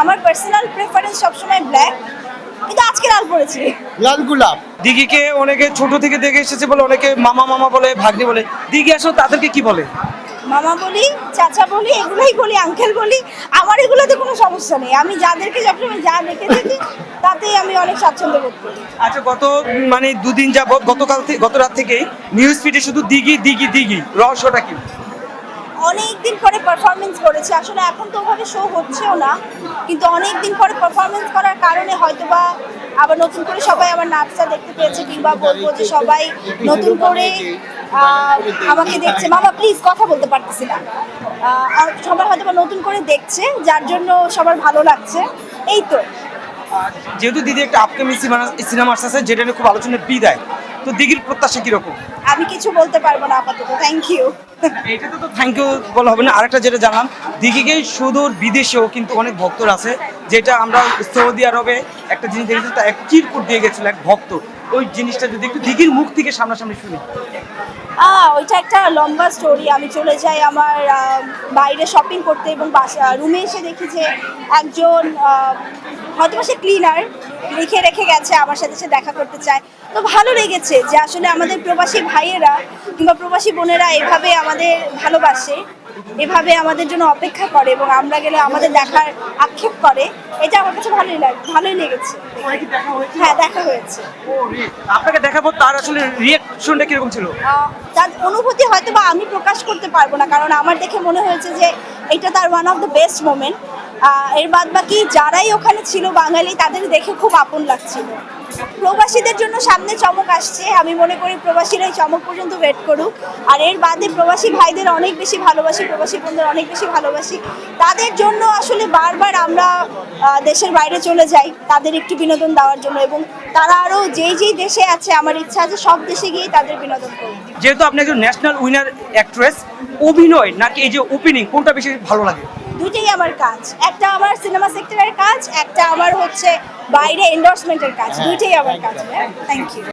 আমার personal preference সবসময় black কিন্তু আজকে লাল পরেছি। লাল গোলাপ। দিঘিকে অনেকে ছোট থেকে দেখে এসেছে বলে অনেকে মামা মামা বলে ভাগ্নি বলে। দিঘি আসলে তাদেরকে কি বলে? মামা বলি চাচা বলি এগুলোই বলি আঙ্কেল বলি আমার এগুলোতে কোনো সমস্যা নেই। আমি যাদেরকে সবসময় যা দেখে থাকি তাতেই আমি অনেক স্বাচ্ছন্দ্য বোধ করি। আচ্ছা গত মানে দুদিন যাবত গতকাল থেকে গত রাত থেকে নিউজ ফিডে শুধু দিঘি দিঘি দিঘি। রহস্যটা কি? অনেক দিন পরে পারফরমেন্স করেছি। আসলে এখন তো ওভাবে শো হচ্ছেও না, কিন্তু অনেক দিন পরে পারফরমেন্স করার কারণে হয়তোবা আবার নতুন করে সবাই আমার নাচটা দেখতে পেয়েছে কিংবা বলব যে সবাই নতুন করে আমাকে দেখছে। মামা প্লিজ কথা বলতে পারতেছি না। সবাই হয়তো বা নতুন করে দেখছে, যার জন্য সবার ভালো লাগছে। এই তো। যেহেতু দিদি একটা আপকামিং সিনেমা আসতেছে, যেটা নিয়ে খুব আলোচনায় বিদায়। তো দিঘির প্রত্যাশা কীরকম? আমি কিছু বলতে পারব না আপাতত থ্যাংক ইউ এইটাতে তো থ্যাংক ইউ বলা হবে না। আরেকটা যেটা জানলাম দিঘিকে সুদূর বিদেশেও কিন্তু অনেক ভক্তরা আছে যেটা আমরা সৌদি আরবে একটা জিনিস দেখেছি তা এক চিরকুট দিয়ে গেছিল এক ভক্ত। ওই জিনিসটা যদি একটু দিঘির মুখ থেকে সামনাসামনি শুনি। ওইটা একটা লম্বা স্টোরি আমি চলে যাই আমার বাইরে শপিং করতে এবং বাসা রুমে এসে দেখি যে একজন হয়তো সে ক্লিনার লিখে রেখে গেছে আমার সাথে সে দেখা করতে চায়। তো ভালো লেগেছে যে আসলে আমাদের প্রবাসী ভাইয়েরা কিংবা প্রবাসী বোনেরা এভাবে আমাদের ভালোবাসে এভাবে আমাদের জন্য অপেক্ষা করে এবং আমরা গেলে আমাদের দেখার আক্ষেপ করে এটা আমার কাছে ভালোই লাগে ভালোই লেগেছে। হ্যাঁ দেখা হয়েছে। আপনাকে দেখাবো তার আসলে রিয়াকশনটা কীরকম ছিল? তার অনুভূতি হয়তো বা আমি প্রকাশ করতে পারব না কারণ আমার দেখে মনে হয়েছে যে এটা তার one of the best moment এর বাদ বাকি যারাই ওখানে ছিল বাঙালি তাদের দেখে খুব আপন লাগছিল। প্রবাসীদের জন্য সামনে চমক আসছে। আমি মনে করি প্রবাসীরা এই চমক পর্যন্ত ওয়েট করুক। আর এর বাদে প্রবাসী ভাইদের অনেক বেশি ভালোবাসি প্রবাসী বোনদের অনেক বেশি ভালোবাসি। তাদের জন্য আসলে বারবার আমরা দেশের বাইরে চলে যাই তাদের একটু বিনোদন দেওয়ার জন্য এবং তারা আরও যেই যেই দেশে আছে আমার ইচ্ছা আছে সব দেশে গিয়েই তাদের বিনোদন করব যেহেতু আপনি একজন ন্যাশনাল উইনার অ্যাক্ট্রেস অভিনয় নাকি এই যে ওপেনিং কোনটা বেশি ভালো লাগে? দুটেই আমার কাজ। একটা আমার সিনেমা সেক্টরের কাজ একটা আমার হচ্ছে বাইরে এন্ডোর্সমেন্টের কাজ দুইটাই আমার কাজ থ্যাংক ইউ